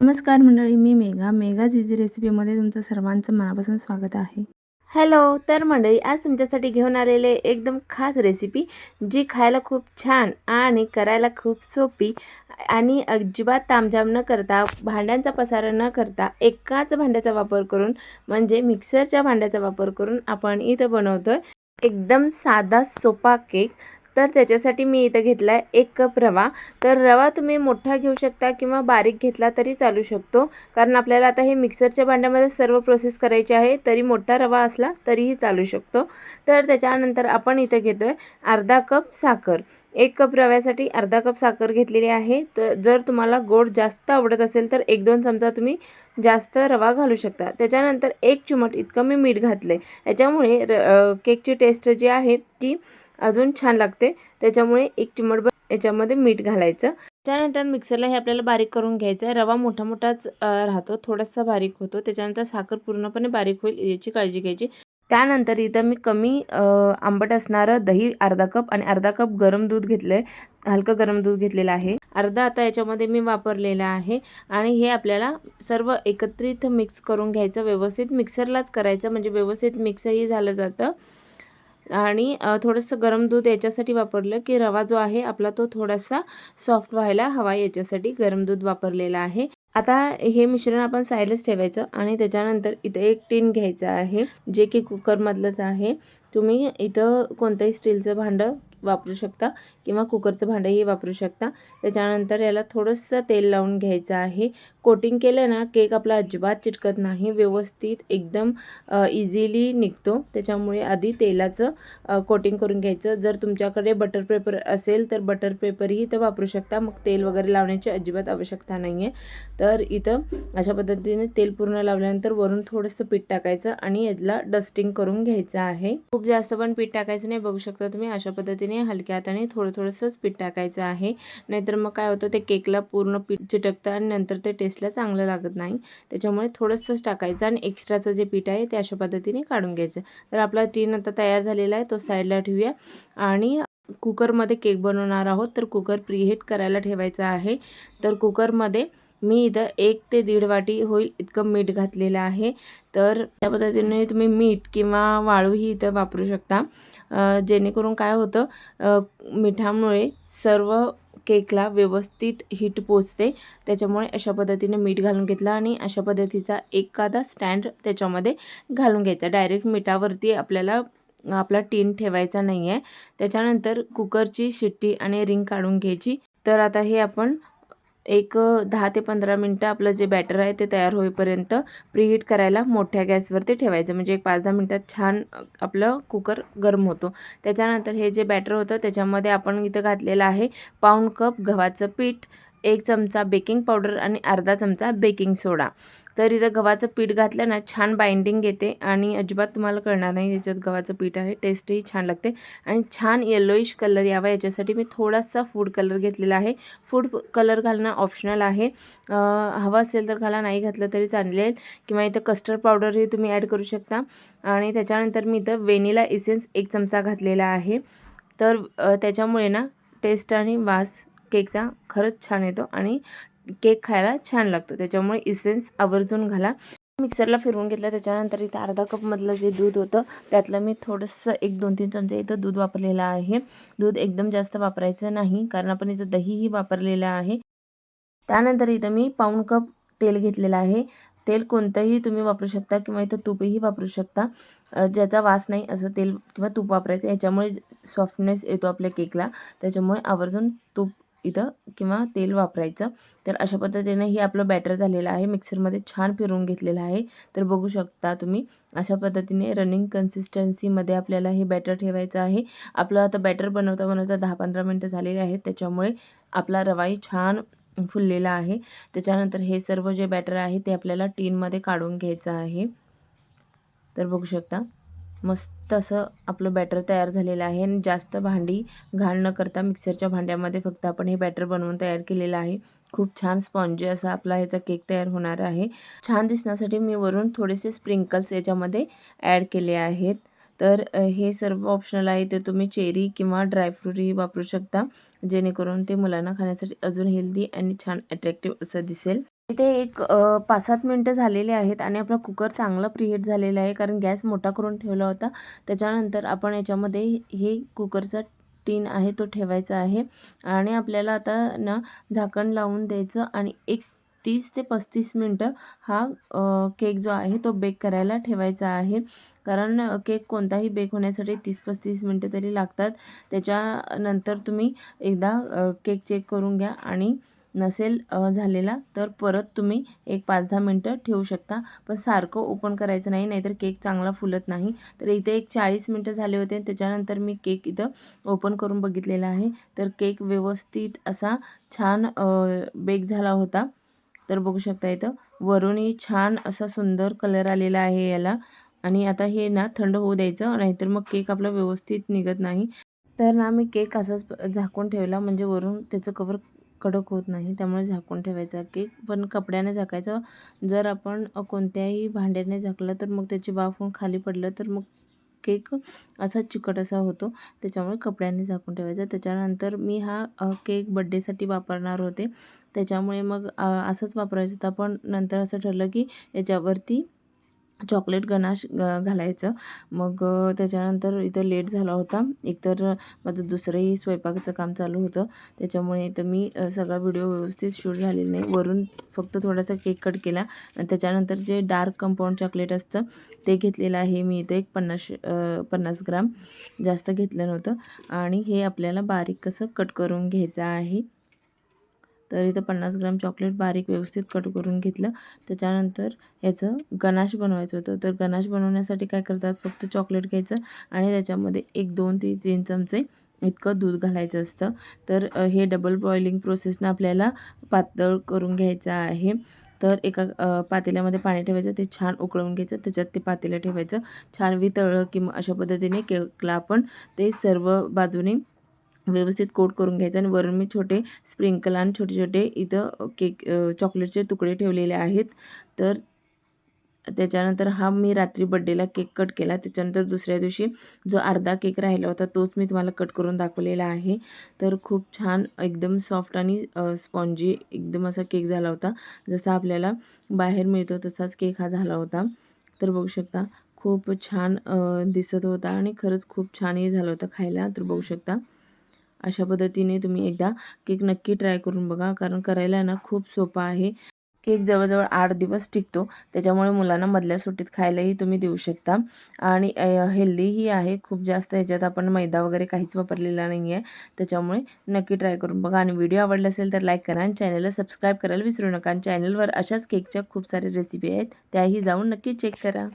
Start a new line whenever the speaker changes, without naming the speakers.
नमस्कार मंडळी मी मेघा. मेघाज इझी रेसिपीमध्ये तुमचं सर्वांचं मनापासून स्वागत आहे.
हॅलो तर मंडळी आज तुमच्यासाठी घेऊन आलेले एकदम खास रेसिपी जी खायला खूप छान आणि करायला खूप सोपी आणि अजिबात तामझाम न करता भांड्यांचा पसारा न करता एकाच भांड्याचा वापर करून म्हणजे मिक्सरच्या भांड्याचा वापर करून आपण इथं बनवतो आहे एकदम साधा सोपा केक. तर त्याच्यासाठी मी इथं घेतला आहे एक कप रवा. तर रवा तुम्ही मोठा घेऊ शकता किंवा बारीक घेतला तरी चालू शकतो. कारण आपल्याला आता हे मिक्सरच्या भांड्यामध्ये सर्व प्रोसेस करायची आहे. तरी मोठा रवा असला तरीही चालू शकतो. तर त्याच्यानंतर आपण इथं घेतो आहे अर्धा कप साखर. एक कप रव्यासाठी अर्धा कप साखर घेतलेली आहे. तर जर तुम्हाला गोड जास्त आवडत असेल तर एक दोन चमचा तुम्ही जास्त रवा घालू शकता. त्याच्यानंतर एक चुमट इतकं मी मीठ घातलं आहे याच्यामुळे र केकची टेस्ट जी आहे ती अजून छान लागते. त्याच्यामुळे एक चिमटभर याच्यामध्ये मीठ घालायचं. त्यानंतर मिक्सरला हे आपल्याला बारीक करून घ्यायचं आहे. रवा मोठा मोठाच राहतो. थोडासा बारीक होतो. त्याच्यानंतर साखर पूर्णपणे बारीक होईल याची काळजी घ्यायची. त्यानंतर इथं मी कमी आंबट असणारं दही अर्धा कप आणि अर्धा कप गरम दूध घेतलं आहे हलकं गरम दूध घेतलेलं आहे. अर्धा आता याच्यामध्ये मी वापरलेलं आहे. आणि हे आपल्याला सर्व एकत्रित मिक्स करून घ्यायचं. व्यवस्थित मिक्सरलाच करायचं. म्हणजे व्यवस्थित मिक्सही झालं जातं. आणि थोडंसं गरम दूध याच्यासाठी वापरलं की रवा जो आहे आपला तो थोडासा सॉफ्ट व्हायला हवा याच्यासाठी गरम दूध वापरलेलं आहे. आता हे मिश्रण आपण साईडलाच ठेवायचं आणि त्याच्यानंतर इथं एक टीन घ्यायचं आहे जे की कुकरमधलंच आहे. तुम्ही इथं कोणतंही स्टीलचं भांडं वापरू शकता किंवा कुकरचं भांडंही वापरू शकता. त्याच्यानंतर याला थोडंसं तेल लावून घ्यायचं आहे. कोटिंग केलं ना केक आपला अजिबात चिटकत नाही. व्यवस्थित एकदम इझिली निघतो. त्याच्यामुळे आधी तेलाचं कोटिंग करून घ्यायचं. जर तुमच्याकडे बटर पेपर असेल तर बटर पेपरही तर वापरू शकता. मग तेल वगैरे लावण्याची अजिबात आवश्यकता नाही आहे तर इथं अशा पद्धतीने तेल पूर्ण लावल्यानंतर वरून थोडंसं पीठ टाकायचं आणि याला डस्टिंग करून घ्यायचं आहे. खूप जास्त पण पीठ टाकायचं नाही. बघू शकता तुम्ही अशा पद्धतीने हलक्या हाताने थोडं थोडंसंच पीठ टाकायचं आहे. नाहीतर मग काय होतं ते केकला पूर्ण पीठ चिटकतं आणि नंतर ते टेस्टला चांगलं लागत नाही. त्याच्यामुळे थोडंसंच टाकायचं आणि एक्स्ट्राचं जे पीठ आहे ते अशा पद्धतीने काढून घ्यायचं. तर आपला टीन आता तयार झालेला आहे तो साईडला ठेवूया. आणि कुकरमध्ये केक बनवणार आहोत तर कुकर प्रीहीट करायला ठेवायचा आहे. तर कुकरमध्ये मी इथं एक ते दीड वाटी होईल इतकं मीठ घातलेलं आहे. तर त्या पद्धतीने तुम्ही मीठ किंवा वाळूही इथं वापरू शकता. जेणेकरून काय होतं मिठामुळे सर्व केकला व्यवस्थित हीट पोचते. त्याच्यामुळे अशा पद्धतीने मीठ घालून घेतलं आणि अशा पद्धतीचा एखादा स्टँड त्याच्यामध्ये घालून घ्यायचा. डायरेक्ट मिठावरती आपल्याला आपला टीन ठेवायचा नाही आहे त्याच्यानंतर कुकरची शिट्टी आणि रिंग काढून घ्यायची. तर आता हे आपण एक दहा ते पंधरा मिनटं आपलं जे बॅटर आहे ते तयार होईपर्यंत प्रीहीट करायला मोठ्या गॅसवरती ठेवायचं. म्हणजे एक पाच दहा मिनटात छान आपलं कुकर गरम होतो. त्याच्यानंतर हे जे बॅटर होतं त्याच्यामध्ये आपण इथं घातलेलं आहे पाऊण कप गव्हाचं पीठ एक चमचा बेकिंग पावडर आणि अर्धा चमचा बेकिंग सोडा. तर इथं गव्हाचं पीठ घातलं ना छान बाइंडिंग येते आणि अजिबात तुम्हाला कळणार नाही याच्यात गव्हाचं पीठ आहे. टेस्टही छान लागते. आणि छान येलोईश कलर यावा याच्यासाठी मी थोडासा फूड कलर घेतलेला आहे. फूड कलर घालणं ऑप्शनल आहे. हवा असेल तर घाला नाही घातलं तरी चालेल. किंवा इथं कस्टर्ड पावडरही तुम्ही ॲड करू शकता. आणि त्याच्यानंतर मी इथं वेनिला इसेन्स एक चमचा घातलेला आहे. तर त्याच्यामुळे ना टेस्ट आणि वास केकचा खरंच छान येतो. आणि केक खायला छान लागतो. त्याच्यामुळे इसेन्स आवर्जून घाला. मिक्सरला फिरवून घेतलं त्याच्यानंतर इथं अर्धा कपमधलं जे दूध होतं त्यातलं मी थोडंसं एक दोन तीन चमचे इथं दूध वापरलेलं आहे. दूध एकदम जास्त वापरायचं नाही कारण आपण इथं दहीही वापरलेलं आहे. त्यानंतर इथं मी पाऊण कप तेल घेतलेलं आहे. तेल कोणतंही तुम्ही वापरू शकता किंवा इथं तूपही वापरू शकता. ज्याचा वास नाही असं तेल किंवा तूप वापरायचं. याच्यामुळे सॉफ्टनेस येतो आपल्या केकला. त्याच्यामुळे आवर्जून तूप इथं किंवा तेल वापरायचं. तर अशा पद्धतीने हे आपलं बॅटर झालेलं आहे. मिक्सरमध्ये छान फिरवून घेतलेलं आहे. तर बघू शकता तुम्ही अशा पद्धतीने रनिंग कन्सिस्टन्सीमध्ये आपल्याला हे बॅटर ठेवायचं आहे. आपलं आता बॅटर बनवता बनवता दहा पंधरा मिनटं झालेले आहेत. त्याच्यामुळे आपला रवाई छान फुललेला आहे. त्याच्यानंतर हे सर्व जे बॅटर आहे ते आपल्याला टीनमध्ये काढून घ्यायचं आहे. तर बघू शकता. मस्त असं आपलं बॅटर तयार झालेलं आहे आणि जास्त भांडी घाण न करता मिक्सरच्या भांड्यामध्ये फक्त आपण हे बॅटर बनवून तयार केलेलं आहे. खूप छान स्पॉन्जी असा आपला ह्याचा केक तयार होणार आहे. छान दिसण्यासाठी मी वरून थोडेसे स्प्रिंकल्स याच्यामध्ये ॲड केले आहेत. तर हे सर्व ऑप्शनल आहे. ते तुम्ही चेरी किंवा ड्रायफ्रूटही वापरू शकता. जेणेकरून ते मुलांना खाण्यासाठी अजून हेल्दी आणि छान अट्रॅक्टिव्ह असं दिसेल. इथे एक पाच सात मिनटं झालेले आहेत आणि आपला कुकर चांगला प्रिहेट झालेला आहे कारण गॅस मोठा करून ठेवला होता. त्याच्यानंतर आपण याच्यामध्ये हे कुकरचा टीन आहे तो ठेवायचा आहे आणि आपल्याला आता ना झाकण लावून द्यायचं आणि एक तीस ते पस्तीस मिनटं हा केक जो आहे तो बेक करायला ठेवायचा आहे. कारण केक कोणताही बेक होण्यासाठी तीस पस्तीस मिनटं तरी लागतात. त्याच्यानंतर तुम्ही एकदा केक चेक करून घ्या आणि नसेल झालेला तर परत तुम्ही एक पाच दहा मिनटं ठेवू शकता. पण सारखं ओपन करायचं नाही नाहीतर केक चांगला फुलत नाही. तर इथे एक चाळीस मिनटं झाले होते त्याच्यानंतर मी केक इथं ओपन करून बघितलेला आहे. तर केक व्यवस्थित असा छान बेक झाला होता. तर बघू शकता इथं वरूनही छान असा सुंदर कलर आलेला आहे याला. आणि आता हे ना थंड होऊ द्यायचं नाहीतर मग केक आपला व्यवस्थित निघत नाही. तर ना मी केक असंच झाकून ठेवला म्हणजे वरून त्याचं कवर कडक होत नाही त्यामुळे झाकून ठेवायचा. केक पण कपड्याने झाकायचं. जर आपण कोणत्याही भांड्याने झाकलं तर मग त्याची वाफ होऊन खाली पडलं तर मग केक असा चिकट असा होतो. त्याच्यामुळे कपड्याने झाकून ठेवायचा. त्याच्यानंतर मी हा केक बड्डेसाठी वापरणार होते. त्याच्यामुळे मग असंच वापरायचं होतं. पण नंतर असं ठरलं की याच्यावरती चॉकलेट गनाश घालायचं. मग त्याच्यानंतर इथं लेट झाला होता. एकतर माझं दुसरंही स्वयंपाकाचं काम चालू होतं. त्याच्यामुळे इथं मी सगळा व्हिडिओ व्यवस्थित शूट झालेला नाही. वरून फक्त थोडासा केक कट केला. आणि त्याच्यानंतर जे डार्क कंपाऊंड चॉकलेट असतं ते घेतलेलं आहे. मी इथं एक पन्नास पन्नास ग्राम जास्त घेतलं नव्हतं. आणि हे आपल्याला बारीक कसं कट करून घ्यायचं आहे. तर इथं पन्नास ग्राम चॉकलेट बारीक व्यवस्थित कट करून घेतलं. त्याच्यानंतर याचं गनाश बनवायचं होतं. तर गनाश बनवण्यासाठी काय करतात? फक्त चॉकलेट घ्यायचं आणि त्याच्यामध्ये एक दोन ते तीन चमचे इतकं दूध घालायचं असतं. तर हे डबल बॉइलिंग प्रोसेसनं आपल्याला पातळ करून घ्यायचं आहे. तर एका पातेल्यामध्ये पाणी ठेवायचं. ते छान उकळून घ्यायचं. त्याच्यात ते पातेलं ठेवायचं. छान वितळलं किंवा अशा पद्धतीने केकला आपण ते सर्व बाजूने व्यवस्थित कोट करून घ्यायचं आणि वरून मी छोटे स्प्रिंकल आणि छोटे छोटे इथं केक चॉकलेटचे तुकडे ठेवलेले आहेत. तर त्याच्यानंतर हा मी रात्री बड्डेला केक कट केला. त्याच्यानंतर दुसऱ्या दिवशी जो अर्धा केक राहिला होता तोच मी तुम्हाला कट करून दाखवलेला आहे. तर खूप छान एकदम सॉफ्ट आणि स्पॉन्जी एकदम असा केक झाला होता. जसा आपल्याला बाहेर मिळतो तसाच केक हा झाला होता. तर बघू शकता खूप छान दिसत होता आणि खरंच खूप छानही झालं होतं खायला. तर बघू शकता. अशा पद्धतीने तुम्ही एकदा केक नक्की ट्राय करून बघा. कारण करायला ना खूप सोपा आहे. केक जवळजवळ आठ दिवस टिकतो. त्याच्यामुळे मुलांना मधल्या सुट्टीत खायलाही तुम्ही देऊ शकता. आणि हेल्दीही आहे. खूप जास्त ह्याच्यात आपण मैदा वगैरे काहीच वापरलेला नाही आहे त्याच्यामुळे नक्की ट्राय करून बघा. आणि व्हिडिओ आवडला असेल तर लाईक करा आणि चॅनलला सबस्क्राईब करायला विसरू नका. आणि चॅनलवर अशाच केकच्या खूप सारे रेसिपी आहेत. त्याही जाऊन नक्की चेक करा.